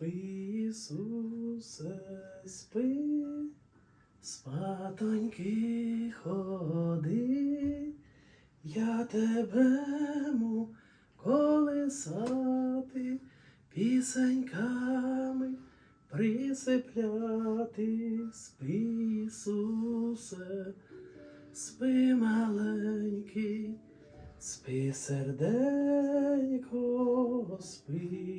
Спи, Ісусе, спи, спатоньки ходи, я тебе му колесати, пісеньками присипляти, спи, Ісусе, спи маленький, спи серденько, спи.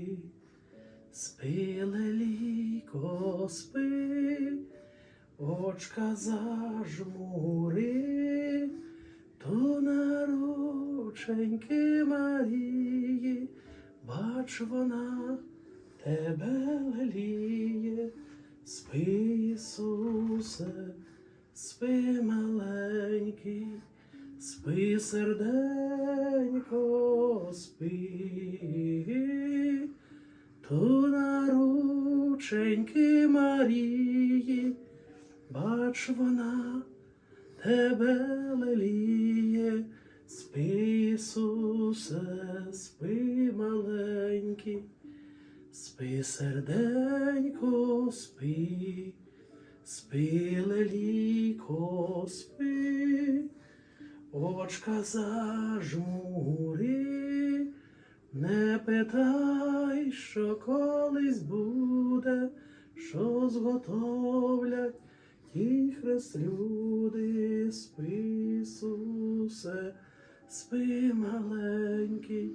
Спи, леліко, спи, очка зажмури, то на рученьки Марії, бач вона тебе леліє, спи, Ісусе, спи, маленький, спи, серденько, То на рученьки Марії, бач вона тебе леліє, спи, Ісусе, спи, маленький, спи, серденько, спи, спи, леліко, спи, очка зажмури. Не питай, що колись буде, що зготовлять ті хрест люди, спи, Ісусе, спи, маленький,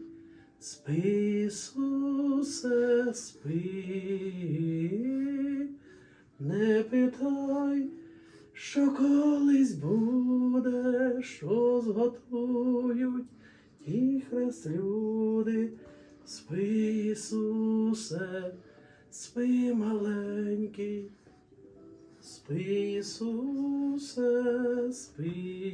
спи, Ісусе, спи, не питай, що колись буде, що зготують ті хрест люди, спи, Ісусе, спи, маленький, спи, Ісусе, спи.